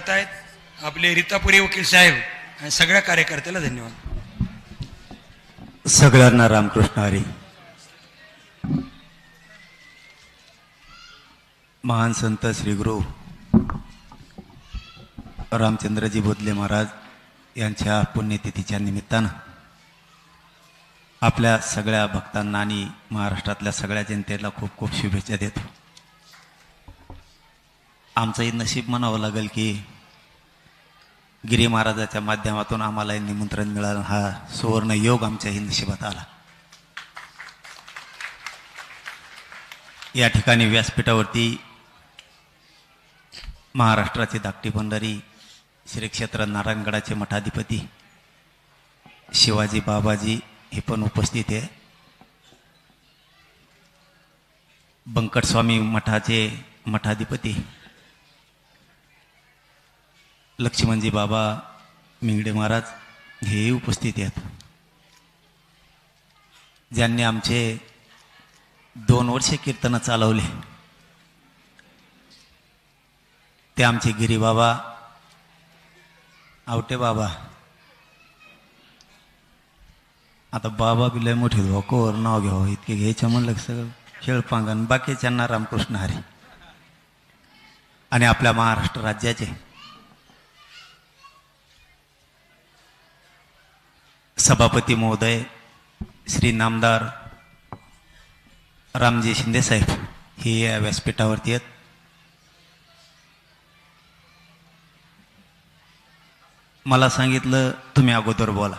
करतायत आपले रितापुरी वकील साहेब आणि सगळ्या कार्यकर्त्याला धन्यवाद. सगळ्यांना रामकृष्ण हरी. महान संत श्री गुरु रामचंद्रजी बोधले महाराज यांच्या पुण्यतिथीच्या निमित्तानं आपल्या सगळ्या भक्तांना आणि महाराष्ट्रातल्या सगळ्या जनतेला खूप खूप शुभेच्छा देतो. आमचंही नशीब म्हणावं लागेल की गिरी महाराजाच्या माध्यमातून आम्हाला निमंत्रण मिळालं. हा सुवर्ण योग आमच्याही नशिबात आला. या ठिकाणी व्यासपीठावरती महाराष्ट्राचे धाकटी भंडारी श्री क्षेत्र नारायणगडाचे मठाधिपती शिवाजी बाबाजी हे पण उपस्थित आहे. बंकटस्वामी मठाचे मठाधिपती लक्ष्मणजी बाबा मिंगडे महाराज हेही उपस्थित आहेत. ज्यांनी आमचे दोन वर्षे कीर्तनं चालवले. ते आमचे गिरीबाबा आवटे बाबा. आता बाबा बी लय मोठे धोकोवर हो, नाव घ्यावं हो, इतके घ्यायचं म्हणलं की सगळं खेळपांगण बाकीच्यांना रामकृष्ण हरी. आणि आपल्या महाराष्ट्र राज्याचे सभापती महोदय श्री नामदार रामजी शिंदे साहेब हे या व्यासपीठावरती आहेत. मला सांगितलं तुम्ही अगोदर बोला.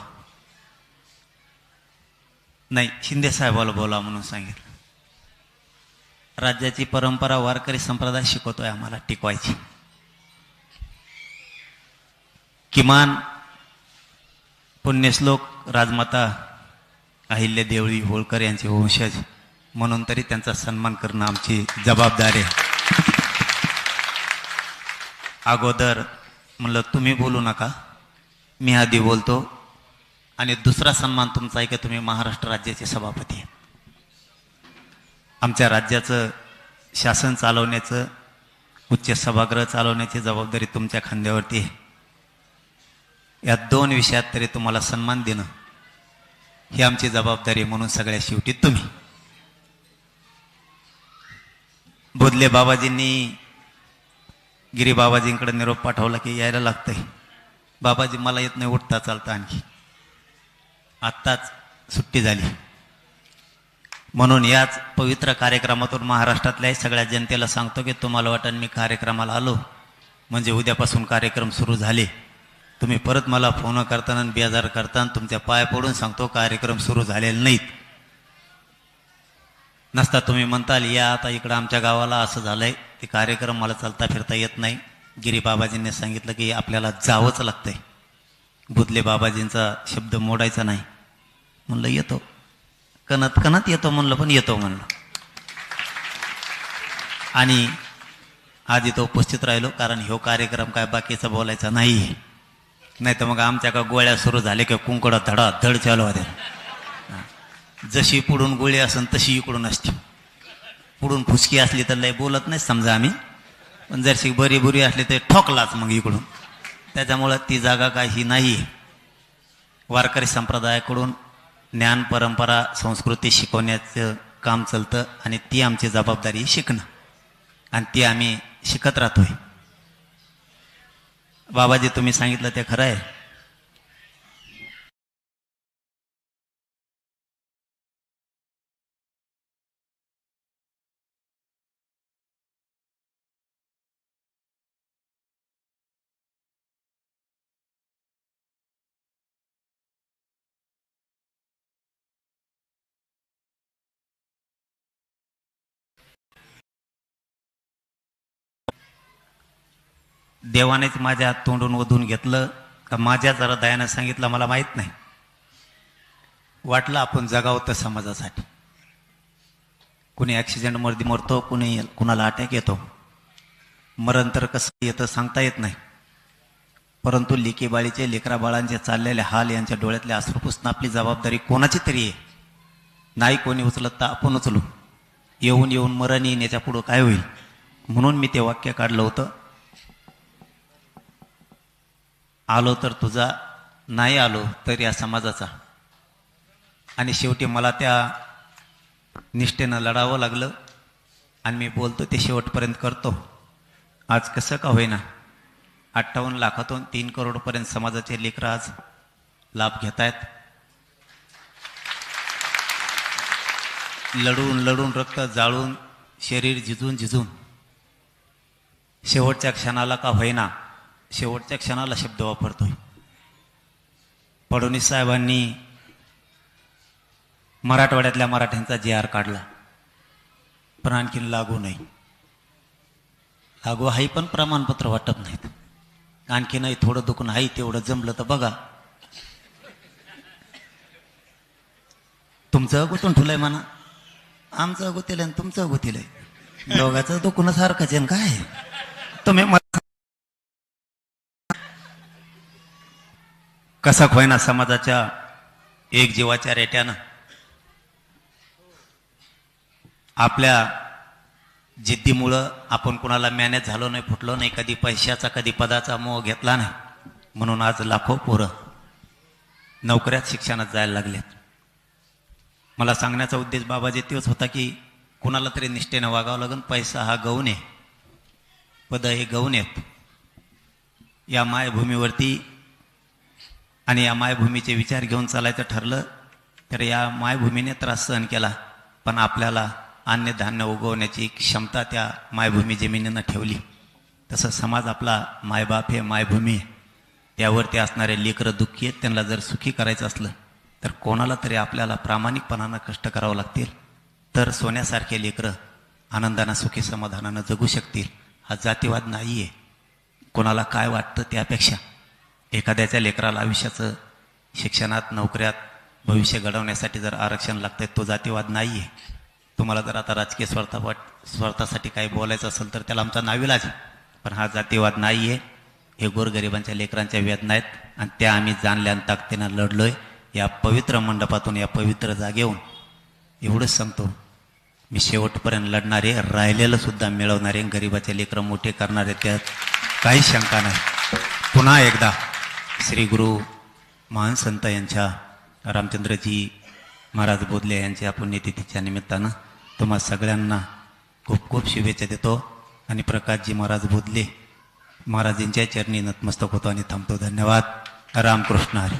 नाही शिंदे साहेबाला बोला म्हणून सांगितलं. राज्याची परंपरा वारकरी संप्रदाय शिकवतोय आम्हाला टिकवायची. किमान पुण्यश्लोक राजमाता अहिल्या देवळी होळकर यांचे वंशज. म्हणून तरी त्यांचा सन्मान करणं आमची जबाबदारी आहे. अगोदर म्हणलं तुम्ही बोलू नका. मी आधी बोलतो. आणि दुसरा सन्मान तुमचा आहे की तुम्ही महाराष्ट्र राज्याचे सभापती आमच्या राज्याचं शासन चालवण्याचं उच्च सभागृह चालवण्याची जबाबदारी तुमच्या खांद्यावरती आहे. या दोन विषयात तरी तुम्हाला सन्मान देणं ही आमची जबाबदारी म्हणून सगळ्या शेवटी तुम्ही. बोधले बाबाजींनी गिरी बाबाजींकडे निरोप पाठवला की यायला लागतंय. बाबाजी मला येत नाही उठता चालता आणखी. आत्ताच सुट्टी झाली. म्हणून याच पवित्र कार्यक्रमातून महाराष्ट्रातल्या सगळ्या जनतेला सांगतो की तुम्हाला वाटण मी कार्यक्रमाला आलो. म्हणजे उद्यापासून कार्यक्रम सुरू झाले. तुम्ही परत मला फोन करताना आणि बेजार करताना तुमच्या पाय पडून सांगतो कार्यक्रम सुरू झालेले नाहीत. नसता तुम्ही म्हणताल या आता इकडं आमच्या गावाला असं झालंय ते कार्यक्रम मला चालता फिरता येत नाही. गिरी बाबाजींनी सांगितलं की आपल्याला जावंच लागतंय. बुधले बाबाजींचा शब्द मोडायचा नाही. म्हणलं येतो. कणत कणत येतो म्हणलं पण येतो म्हणलं. आणि आज इथं उपस्थित राहिलो कारण ह्यो कार्यक्रम काय बाकीचा बोलायचा नाही नाही तर मग आमच्या का गोळ्या सुरू झाल्या किंवा कुंकडा धडा धड चालू होत्या जशी पुढून गोळी असन तशी इकडून असते. पुढून फुसकी असली तर लय बोलत नाही समजा आम्ही. पण जरशी बरी बुरी असली तर ठोकलाच मग इकडून. त्याच्यामुळं ती जागा काय ही नाही वारकरी संप्रदायाकडून ज्ञान परंपरा संस्कृती शिकवण्याचं काम चालतं आणि ती आमची जबाबदारी शिकणं. आणि ती आम्ही शिकत राहतोय. बाबाजी तुम्ही सांगितलं ते खरं आहे. देवानेच माझ्या तोंडून वधून घेतलं का माझ्या जरा दयानं सांगितलं मला माहीत नाही. वाटलं आपण जगावं तर समाजासाठी. कुणी ॲक्सिडेंटमध्ये मरतो कुणी कुणाला अटॅक येतो. मरण तर कसं येतं सांगता येत नाही. परंतु लेकीबाळीचे लेकरा बाळांचे चाललेले हाल यांच्या डोळ्यातले अश्रू पुसणं आपली जबाबदारी कोणाची तरी आहे. नाही कोणी उचलत तर आपण उचलू. येऊन येऊन मरण येईन याच्या पुढं काय होईल? म्हणून मी ते वाक्य काढलं होतं. आलो तर तुझा नाही आलो तर या समाजाचा. आणि शेवटी मला त्या निष्ठेनं लढावं लागलं. आणि मी बोलतो ते शेवटपर्यंत करतो. आज कसं का होईना? अठ्ठावन्न लाखातून तीन करोडपर्यंत समाजाचे लेकरं आज लाभ घेत आहेत लढून लढून रक्त जाळून शरीर झिजून झिजून. शेवटच्या क्षणाला का होईना? शेवटच्या क्षणाला शब्द वापरतोय. फडणवीस साहेबांनी मराठवाड्यातल्या मराठ्यांचा जे आर काढला. पण आणखीन लागू नाही. लागू हाही पण प्रमाणपत्र वाटत नाहीत. आणखीनही थोडं दुखून आहे तेवढं जमलं तर बघा. तुमचं अगोतून ठुलंय म्हणा. आमचं अगोतील आणि तुमचं अगोतील आहे दोघाचं दुखून सारखंच आहे काय? तुम्ही मला कसा होईना समाजाच्या एक जीवाच्या रेट्यानं? आपल्या जिद्दीमुळं आपण कुणाला मॅनेज झालो नाही फुटलो नाही कधी पैशाचा कधी पदाचा मोह घेतला नाही म्हणून आज लाखो पोरं नोकऱ्यात शिक्षणात जायला लागल्यात मला सांगण्याचा उद्देश बाबाजी तोच होता की कुणाला तरी निष्ठेनं वागावं लागून पैसा हा गौण आहे पद हे गौण आहेत. या मायभूमीवरती आणि या मायभूमीचे विचार घेऊन चालायचं ठरलं तर या मायभूमीने त्रास सहन केला. पण आपल्याला अन्नधान्य उगवण्याची क्षमता त्या मायभूमी जमिनीनं ठेवली. तसं समाज आपला मायबाप हे मायभूमी आहे. त्यावरती असणारे लेकरं दुःखी आहेत त्यांना जर सुखी करायचं असलं तर कोणाला तरी आपल्याला प्रामाणिकपणानं कष्ट करावं लागतील. तर सोन्यासारखे लेकरं आनंदानं सुखी समाधानानं जगू शकतील. हा जातीवाद नाही आहे कोणाला काय वाटतं त्यापेक्षा एखाद्याच्या लेकराला आयुष्याचं शिक्षणात नोकऱ्यात भविष्य घडवण्यासाठी जर आरक्षण लागतंय तो जातीवाद नाही आहे तुम्हाला जर आता राजकीय स्वार्था स्वार्थासाठी काही बोलायचं असेल तर त्याला आमचा नाविलाज पण हा जातीवाद नाही आहे हे गोरगरिबांच्या लेकरांच्या वेदना आहेत. आणि त्या आम्ही जाणल्या आणि ताकदीनं लढलोय. या पवित्र मंडपातून या पवित्र जागेहून एवढंच सांगतो. मी शेवटपर्यंत लढणारे राहिलेलं सुद्धा मिळवणारे गरिबाचे लेकरं मोठे करणारे त्यात काही शंका नाही. पुन्हा एकदा. श्री गुरु महान संत यांच्या रामचंद्रजी महाराज बोधले यांच्या पुण्यतिथीच्या निमित्तानं तुम्हा सगळ्यांना खूप खूप शुभेच्छा देतो. आणि प्रकाशजी महाराज बोधले. महाराजांच्या चरणी नतमस्तक होतो आणि थांबतो. धन्यवाद. रामकृष्ण हरी.